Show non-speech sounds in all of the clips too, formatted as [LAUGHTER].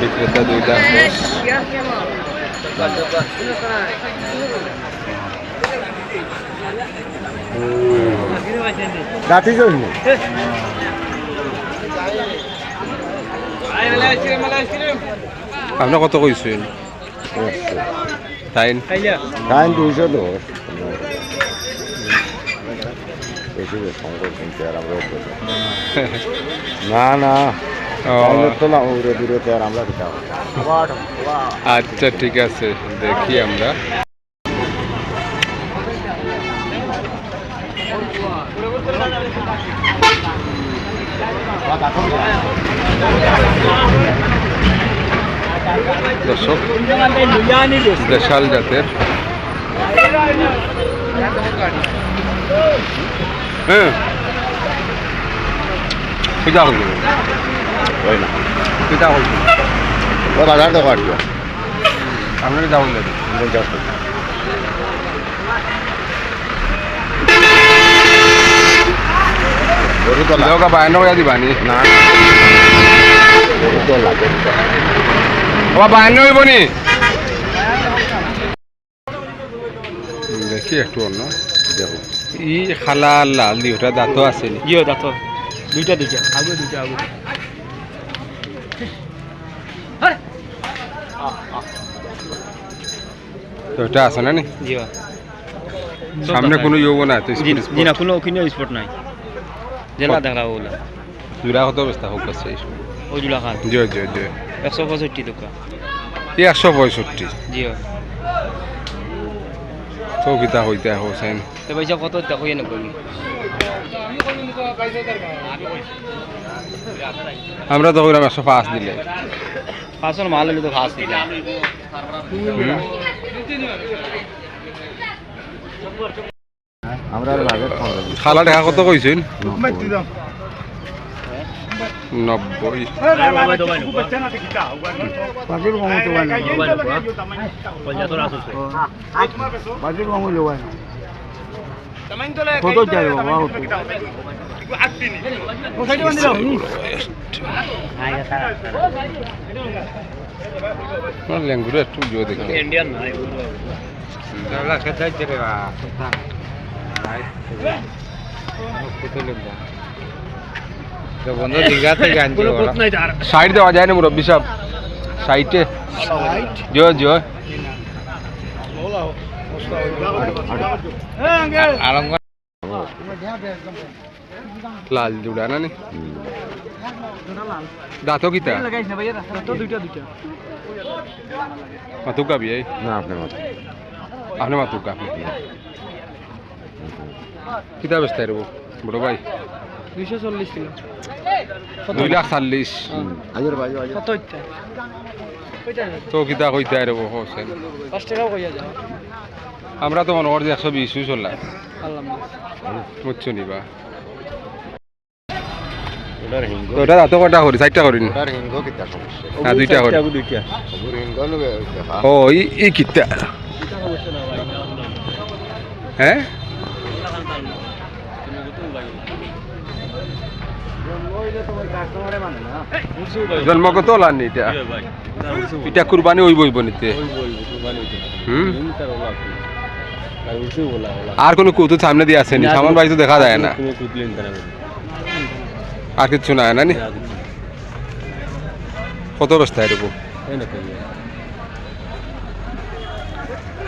বিক্রেতা দুইটা দশ গাঠি জন্য আয় মেলা আইসক্রিম মেলা আইসক্রিম আপনি কত কইছেন তাই গাইন দুইশো দশ। [LAUGHS] বেশি সংকট কিনতে আর আমরা না। না। না ও, আমরা তো না উড়ে দূরে তো আর আমরা কিতাব আচ্ছা ঠিক আছে দেখি আমরা দর্শক দেশাল জাতের হ্যাঁ পূজা হইল ওই না। পূজা হইল ও বাজার তো কাটবে গরু তো লাগে। লোক বায়ান্ন করে দিবানি না? গরু তো লাগে। ও বায়ান্ন হইব নি? দেখি একটু অন্য। দেখো। ই খালা লাল দিওটা দাঁতও আছে নি। জিও দেখো দুইটা দুইটা আগে দুইটা আগে। ওটা আছে না নি? জিও সামনে কোনো ইয়ে না তো জি জি না কোনো কোনো স্পট নাই। জেলা দেখা ওলা জোড়া কত অবস্থা হোক আছে ওই জুলা খান। জয় জয় জয় একশো পঁয়ষট্টি দোকান একশো পঁয়ষট্টি। জিও চৌকিতা হইতে হোসেন তো পয়সা কত দেখো না করি আমরা তো কইলাম একশো পাঁচ দিলে। আসল মাল হলে তো খাস দিলা? আমরা খালা দেখা কত কইছেন? নব্বই। বাজির কমো তো হয় বাজির কমো লো হয় কত চাই বাবা লেঙ্গুরে একটু জো দেখি ইন্ডিয়ান নাই কোনো কোত নাই তার সাইড দেওয়া যায় না মুরব্বী সাহেব সাইডে জয় জয় আলঙ্গ লাল জুড়া না নি দাঁতো কিতা? লাগাইছ না ভাইয়া তো দুইটা দুইটা। মাতুকা না আপনার মতো আপনি মাতুকা। কিতা ব্যস্ত রব বড় ভাই? দুইশো চল্লিশ ছিল দুই লাখ চাল্লিশ। তো কিতা কইতে রব হোসেন আমরা তো মনে করছি একশো বিশ চললাম বুঝছ নিবা ওটার হিঙ্গ তো এটা কটা করি চারটা করি কিতা দুইটা করি ও ই কিতা? হ্যাঁ লানি কুরবানি হইব হইব নিতে আর কোনো কৌতুক সামনে দিয়ে আসেনি সামান বাড়ি তো দেখা যায় না। আর কিছু না না? নি কত বস্তা এরকম?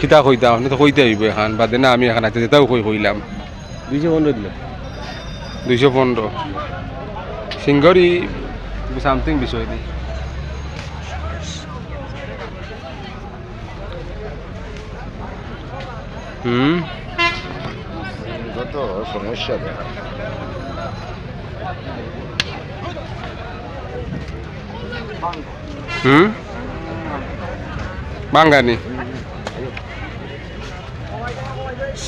কিতা কইতাম আপনি তো কইতে হইব এখন বাদে না আমি এখন আইতে যেটাও কই কইলাম দুইশো পনেরো দিল। দুইশো পনেরো। সিঙ্গরি সামথিং বিষয় দি। হুম? সমস্যা দেখা। হুম? বাঙ্গানি।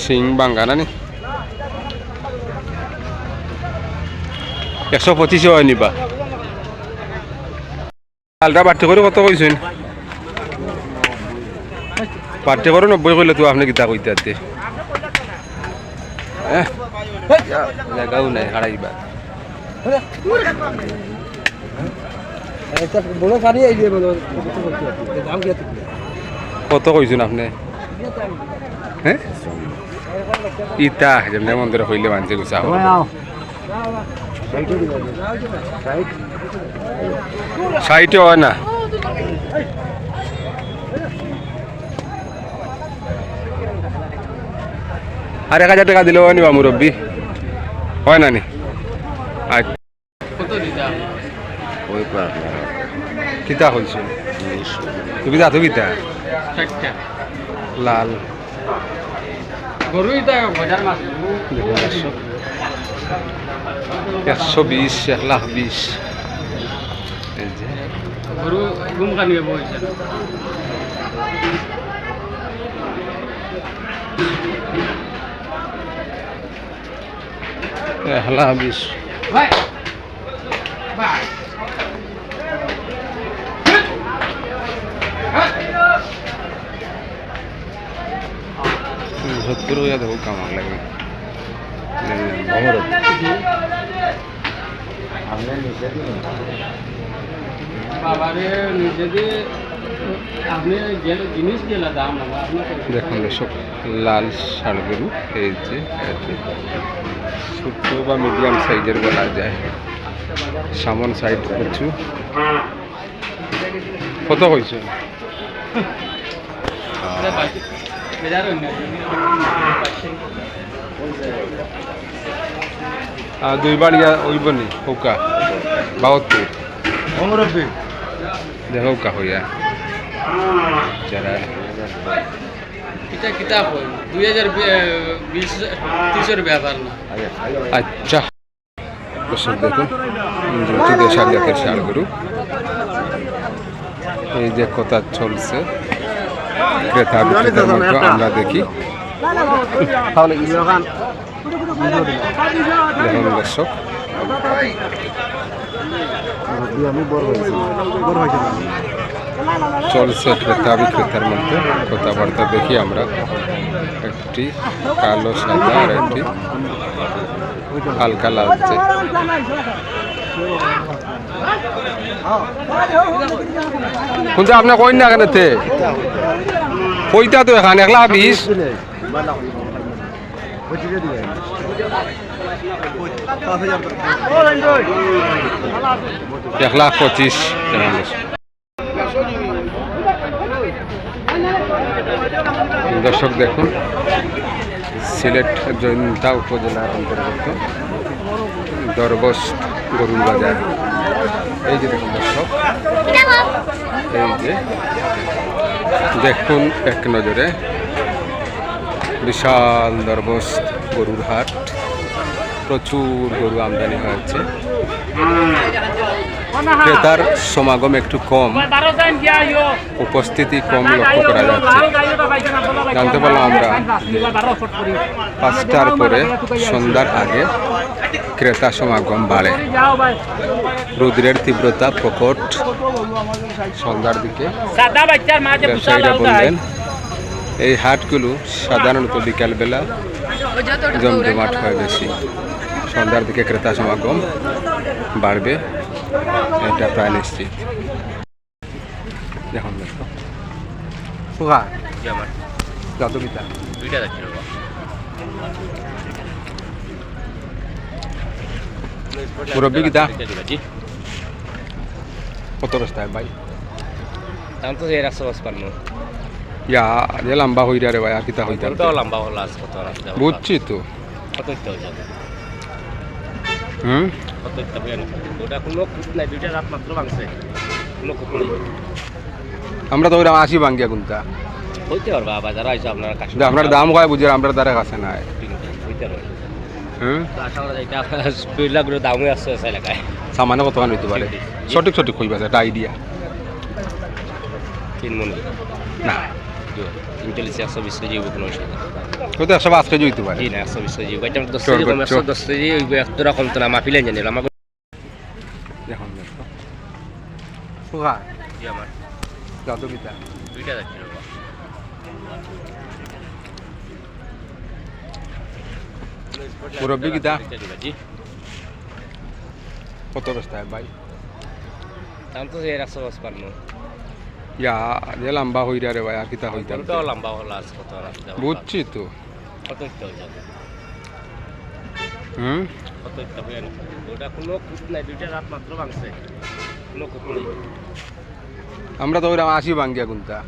সিং বাঙ্গানা নি? একশো পঁচিশে হয় নিবা। আলটা বাড়তে করে কত কইছেন বাড়তে করে নব্বই কইলে তো আপনি কিতা কইতে জায়গাও নাই, হারাইবা। কত কইছেন আপনি? ইটা, যেমন মন্দিরে হইলে মানছে গুছা সাইটে হয় না। আর এক হাজার টাকা দিলেও হয় নি বা মুরব্বী? হয় না নি আচ্ছা ওই পার কিতা হয়েছে তুমি যাতো কিতা? লাল। একশো। বিশ এক লাখ বিশ। গরু ঘুম কানিয়ে এক লাখ বিশ। আপনি যে জিনিস গেলা দাম হবে দেখুন দর্শক লাল ষাড়গরু এই যে ছোট বা মিডিয়াম সাইজের বলা যায় সামন সাইড করছু কত আর দুইবার ইয়া ওইব নি হৌকা বাহাত্তর অমরব্বী দেখো কা হইয়া যারা এটা কিতাব দুই হাজার বিশ ত্রিশের ব্যাপার না আচ্ছা দর্শক দেখুন দেশাল জাতের ষাড়গরু এই যে কথা চলছে ক্রেতা বিক্রেতার মধ্যে আমরা দেখি দর্শক চলছে ক্রেতা বিক্রেতার মধ্যে কথাবার্তা দেখি আমরা একটি কালো সাদা আর একটি হালকা লাগছে কিন্তু? আপনি না কেন কইতা তো এখানে এক লাখ বিশ এক লাখ পঁচিশ দর্শক দেখুন, সিলেট জৈন্তা উপজেলার অন্তর্গত দরবস গরুর বাজার। এই যে দেখুন দর্শক, এই যে দেখুন এক নজরে বিশাল দরবস গরুর হাট। প্রচুর গরু আমদানি হয়েছে। ক্রেতার সমাগম একটু কম। উপস্থিতি কম লক্ষ্য করা যাচ্ছে। জানতে পারলাম আমরা পাঁচটার পরে সন্ধ্যার আগে ক্রেতা সমাগম বাড়ে। রুদ্রের তীব্রতা প্রকট সন্ধ্যার দিকে। ব্যবসায়ীরা বললেন এই হাটগুলো সাধারণত বিকালবেলা জমজমাট হয় বেশি। সন্ধ্যার দিকে ক্রেতা সমাগম বাড়বে এটা প্রায় নিশ্চিত। দেখুন দেখো দুইটা যাচ্ছিল মুরব্বী গীতা কত রাস্তায় ভাই দাম তো এই একশো পাঁচপান্ন ইয়া যে লম্বা হইরা রে ভাই আর কিতা হইতা ওটাও লম্বা হলো আজ কত বুঝছি তো কত ইত্যা হয়ে হুম কত ইত্যা হয়ে ওটা কোনো কুট নাই দুইটা রাত মাত্র ভাঙছে কোনো কুট আমরা তো ওইরকম আসি ভাঙ্গিয়া কোনটা হইতে পারবা বাজার আইসো আপনার কাছে আপনার দাম কয় বুঝে আমরা দ্বারা কাছে নাই হইতে পারবে এটা দামই আসছে আছে এলাকায় সামান্য কতখান হইতে পারে? সঠিক সঠিক কইবা একটা আইডিয়া তিন মন। না। তিনটে একশো বিশ কেজি কোনো অসুবিধা একশো পাঁচ কেজি হইতে পারে। না একশো বিশ কেজি। দশ কেজি কম একশো দশ কেজি ওই রকম তো না মাপিলেন জানি আমাকে এখন আমার। দুইটা মুরব্বি কিতা কত ব্যস্ত ভাই? দাম তো এই একশো পাঁচপান্ন ইয়া যে লম্বা হইরা রে ভাই আর কিতা হইতা লম্বা হলো আজ কত বুঝছি তো। কত হুম? কত ওটা কোনো কুট নাই দুইটা রাত মাত্র ভাঙছে। কোনো কুট আমরা তো ওইরকম আসি ভাঙ্গিয়া কোনটা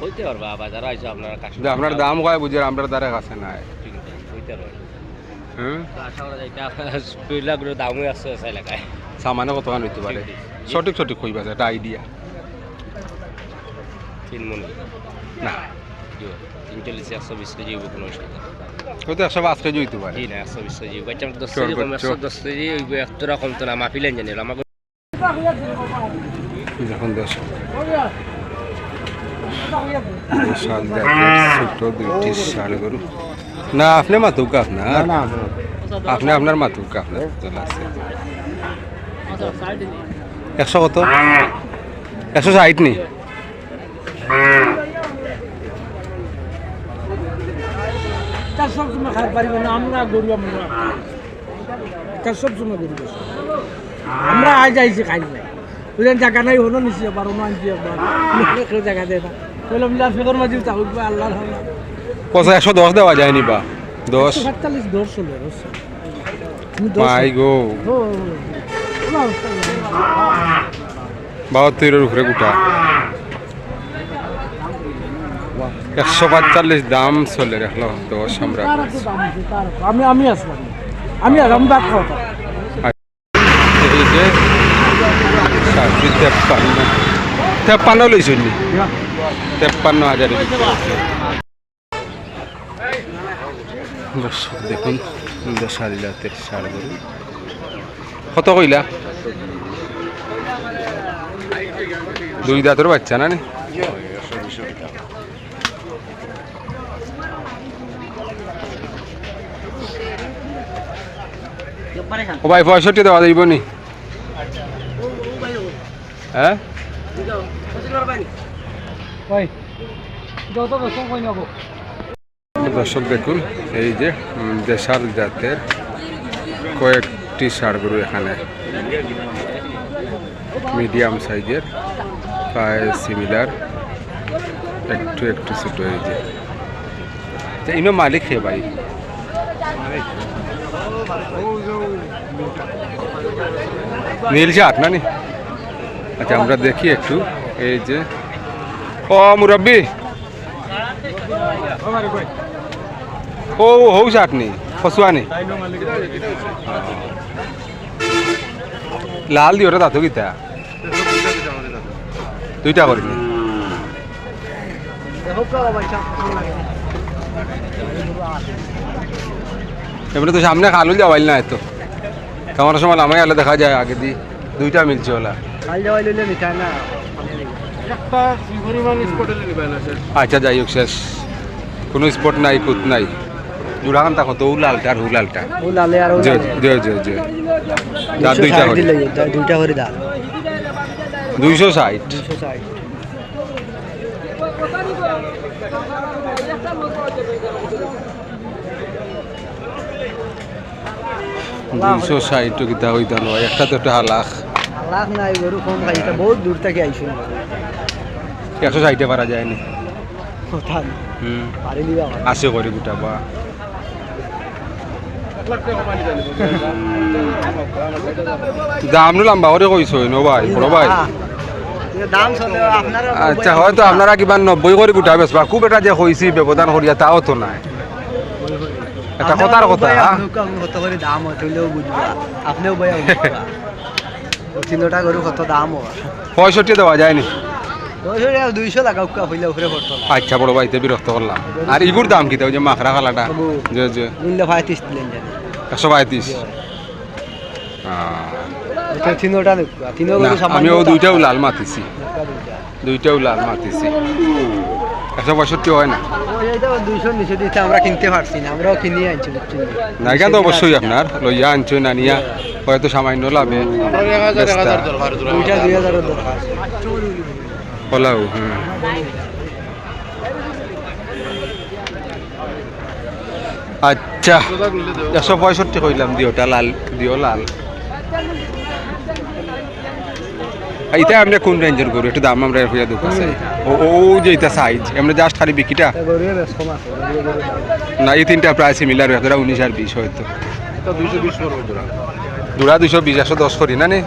হইতে পারবা বাজার আইসো আপনার কাছে আপনার দাম কয় বুঝে আমরা দ্বারা কাছে নাই। হইতে পারবে। এটা পয়লাগুলো দামই আছে এলাকায় সামান্য কতখান হইতে পারে? সঠিক সঠিক কইবা একটা আইডিয়া তিন মন। না। একশো বিশ কেজি কোনো অসুবিধা ওই একশো পাঁচ কেজি হইতে পারে। না একশো বিশ কেজি ওইটা দশ কেজি কম। একশো দশ কেজি ওই একটা রকম তো না মাপিলেন জানি আমাকে যখন দেশ। ছোট দুইটি শাল গরু। না আপনি মাতুক আপনার। আপনি আপনার মাতুক আপনার। তোলা আছে একশো কত? একশো ষাট নি। আমরা আজ আইছি খাই নাই। বুঝলেন জায়গা নাই হলো নিছি এবার অন্য আনছি একবার কেউ জায়গা দেয় না। বললাম মিলার ফেকর মাঝে থাকুক আল্লাহ কত একশো দশ দেওয়া যায়নি বা? দশ? মাই গো। বাহাত্তরের উপরে গোটা একশো পাঁচচল্লিশ দাম চলে রাখল দশ আমরা। আমি আমি আসলাম আমি। তেপ্পান্ন। তেপ্পান্ন লইছেন নি? তেপ্পান্ন হাজার দর্শক দেখুন দশারি জাতের ষাড় গরু। কত কইলা? দুই দাঁতের বাচ্চা না ও ভাই, পঁয়ষট্টি দেওয়া যাইব নি? হ্যাঁ? ভাই, যত বেশি কই নেব? দর্শক দেখুন, এই যে দেশাল জাতের কয়েকটি গরু এখানে। মিডিয়াম সাইজের, প্রায় সিমিলার একটু একটু ছোট এই যে। ইনো মালিক হে ভাই? নীল শার্ট না নি আচ্ছা আমরা দেখি একটু, এই যে। ও, মুরব্বী। ও হৌ চাটনি ফসুয়ানি লাল দিও দাঁতো গীতা দুইটা করিনি এবারে তো সামনে খালু যাওয়াইল না এত তোমার সময় আমি আলো দেখা যায় আগে দি দুইটা মিলছে ওলা আচ্ছা যাই হোক শেষ কোনো স্পট নাই কুত নাই জোড়াখান থাকো তো ও লালটা আর লালটা ও লালে আর জয় জয় জয় জয় দাঁত দুইটা করে দুইটা করে ষাট। দুশো ষাট। দুইশো ষাট কিতা হইতা নয় একটা তো একটা লাখ। লাখ নাই গরু কম খাই এটা বহুত দূর থেকে আইসুন। একশো ষাটে পারা যায়নি। আছে করে গোটা বা দাম নো লম্বা করে কইছো নো ভাই বড় ভাই। দাম আচ্ছা হয়তো আপনারা কিবা নব্বই করে গুটা বেচবা। খুব এটা যে হয়েছি ব্যবধান করিয়া তাও তো নাই। এটা কথার কথা হ্যাঁ? দাম হয় বুঝবা। আপনিও বইয়া তিনটা গরু কত দাম পঁয়ষট্টি দেওয়া যায়নি। দুইশো টাকা উকা হইলে উপরে পড়তো আচ্ছা বড় ভাইতে বিরক্ত করলাম। আর ইগুর দাম কি? ওই যে মাখরা মূল্য ভাই দিলেন একশো পঁয়ত্রিশ? আমি ও দুইটাও লাল মাতিছি। দুইটাও লাল মাতিছি। একশো পঁয়ষট্টি হয় না? দুইশো নিচে দিতে আমরা কিনতে পারছি না আমরাও কিনে আনছি বুঝছেন তো অবশ্যই আপনার লইয়া আনছো না নিয়া হয়তো সামান্য লাভে দুইটা দুই হাজারের দরকার হ্যাঁ আচ্ছা একশো পঁয়ষট্টি কইলাম দিওটা লাল দিও লাল। এইটা আমরা কোন রেঞ্জের গরু? একটু দাম আমরা হইয়া দুঃখ আছে। ও যে এটা সাইজ আমরা জাস্ট খালি গরুয়ে না এই তিনটা প্রায় সিমিলার এতটা উনিশ আর বিশ হয়তো। দুইশো বিশ জোড়া দুশো বিশ একশো দশ করি না নে?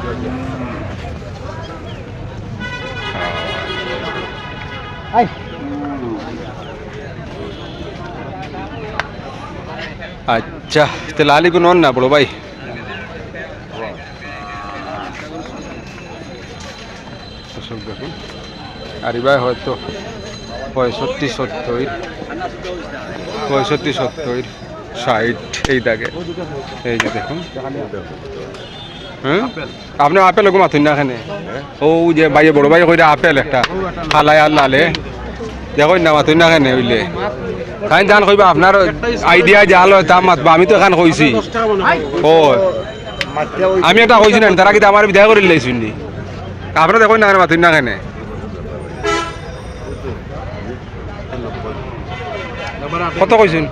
আচ্ছা তো লালি কোনো না বড় ভাই। দেখুন আর এবার হয়তো পঁয়ষট্টি, সত্তর পঁয়ষট্টি, সত্তর, ষাট, এই দাগে। এই যে দেখুন। হ্যাঁ আপনি আপেল মাথুন না এখানে? ও যে ভাইয়ে বড় ভাই কইরা আপেল একটা। ফালাই আর লালে দেখুন না মাথুন না এখানে হইলে। খাই জান কইবা আপনার আইডিয়া জাল হয় তা মাতবা আমি তো এখান কইছি। ও আমি একটা কইছি না তারা কিন্তু আমার বিদায় করে লাইছি নি আপনারা দেখুন না মাথুন না এখানে কত কইছেন?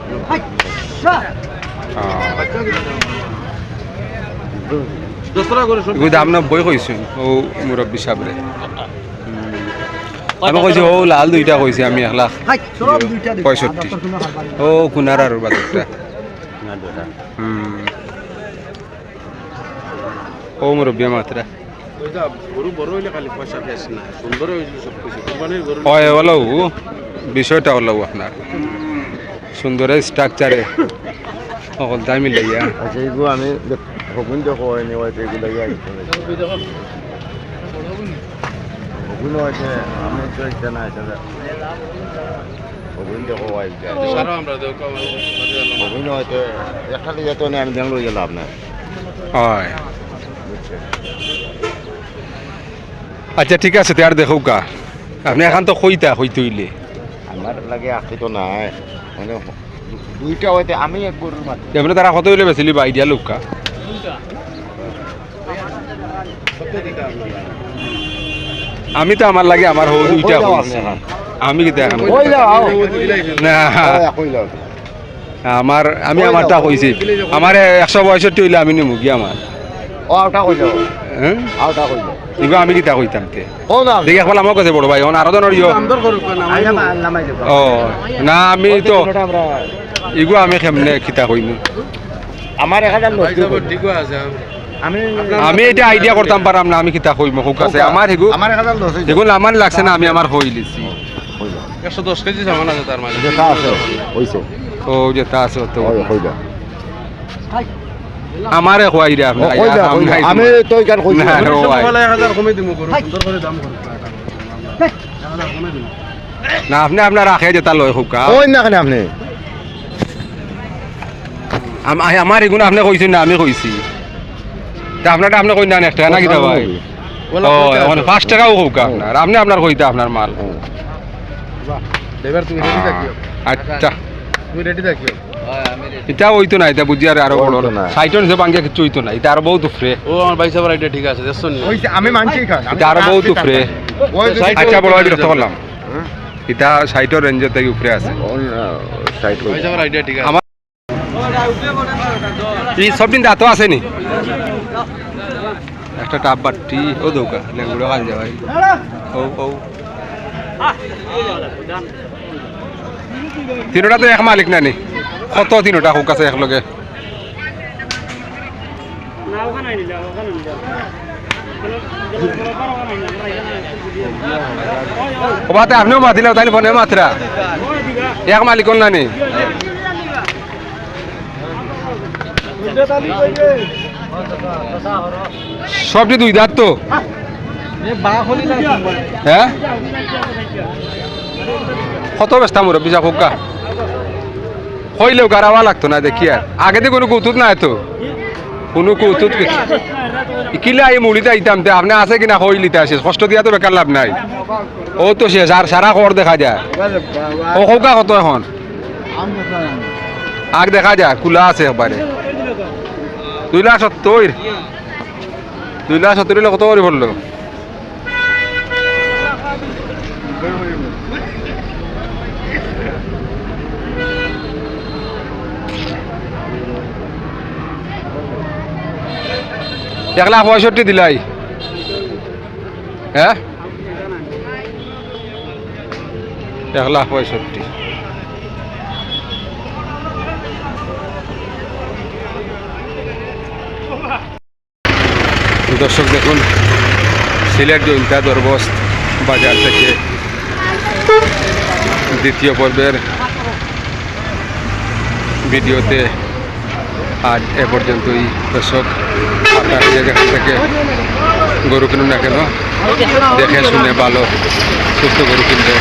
এগুলো দাম নব্বই কইছেন ও মুরব্বী সাবরে আমি কইছি ও লাল দুইটা কইছি আমি এক লাখ। বেশ না সুন্দর হয়েছিল সব কিছু। কোরবানির গরু হয় ওলাও বিষয়টা ওলাও আপনার। সুন্দরের স্ট্রাকচারে সকল দামি লইয়া। আচ্ছা আমি হকুন দেখো হয়নি হয়তো এগুলো হকুন হয়েছে আমি তো একটা না এটা হকুন দেখো হকুন হয়তো একটা আমি ব্যাঙ্গালোর গেলাম আপনার হয় আচ্ছা ঠিক আছে তে আর দেখো কা আপনি এখন তো কইতা হইলে। আমার লাগে আখি তো নাই মানে দুইটা হইতে আমি এক গরুর মাত্র এমনি তারা কত হইলে বেছিলি বা আইডিয়া লোকা আমি তো আমার লাগে আমার হৌ দুইটা কই যাও কইছি আপনি এখন? আমি কি দেখান কই যাও? না। আমার আমি আমারটা কইছি। আমার একশো পঁয়ষট্টি হইলে আমি আমার। আউটা কই যাও? হ্যাঁ? আউটা কই যাও? এগুলো আমি কিতা কইতাম তে? ও না। দেখি এখন আমার কাছে বড় ভাই এখন আরও জনের ও না আমি তো আমরা এগুলো আমি কেমনে কিতা কইনু আমার এক হাজার আমি আমি এটা আইডিয়া করতাম পারাম না আমি কিতা কইম হোক আছে। আমার হেগু আমার এক হাজার লস আমার লাগছে না আমি আমার হই লিছি। একশো দশ কেজি সামান আছে তার মাঝে। দেখা আছে হইছে। ও যে তা আছে তো ওই দাও আমারে কই রে আপনি। আমি তো এখান কই না। ও ভাই। এক হাজার কমে দিব গরু। সুন্দর করে দাম করো। না আপনি আপনার রাখে যেটা লয় হুকা। কই না কেন আপনি? আমার এগুলো আপনি কইছেন না আমি কইছি তা আপনারটা আপনি কই না এক টাকা না কিতা ভাই ও পাঁচ টাকাও হুকা আপনার আপনি আপনার কইতা আপনার মাল। আচ্ছা। তুমি রেডি থাকিও এটা হইতো না এটা বুঝি আর আরও বড় না। সাইটন হিসেবে বাঙ্গিয়া কিছু হইতো না এটা আরও বহুত উফরে ও আমার ভাই সাহেব আইডিয়া ঠিক আছে দেখছ নি আমি মানছি খান। এটা আরও বহুত উফরে ওই যে আচ্ছা বড় ভাই বিরক্ত করলাম এটা সাইটর রেঞ্জের থেকে উপরে আছে। সাইড ভাই আইডিয়া ঠিক আছে। এই সব দিন দাঁতও আছে নি একটা টাপ বাটি, ও দৌকা লেঙ্গুড়ো কাল যাওয়াই ও তো এক মালিক না নি কত তিনোটা হোক আছে একলগে? ওবাতে আপনিও মাতিলে, তাইলে ফোনে মাত্রা। এক মালিক নানি। সবটি দুই দাঁত তো? হ্যাঁ? কত ব্যস্ত মুরব্বী যা হোক হইলেও গারাওয়া লাগতো না দেখি আর। আগে তো কোনো কৌতুক নাই তো। কোনো কৌতুক কিলে আই মুড়িতে আইতাম তে, আপনি আছে কিনা হইলিতে আসে কষ্ট দিয়া তো বেকার লাভ নাই। ও তো শেষ আর সারা খবর দেখা যায়। ও হোকা কত এখন? আগ দেখা যায় খোলা আছে একবারে। দুই লাখ সত্তর। দুই লাখ সত্তর কত করে পড়ল এক লাখ পঁয়ষট্টি দিলাই। হ্যাঁ এক লাখ পঁয়ষট্টি। দর্শক দেখুন, সিলেট জৈন্তা দরবস্ত বাজার থেকে দ্বিতীয় পর্বের ভিডিওতে আজ এ পর্যন্তই। দর্শক, আপনারা যেখান থেকে গরু কিনুন না কেন, দেখে শুনে ভালো, সুস্থ গরু কিনতে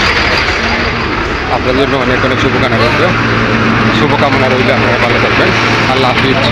আপনাদের জন্য অনেক অনেক শুভকামনা রইল। শুভকামনা রইলে আপনারা ভালো থাকবেন। আল্লাহ হাফিজ।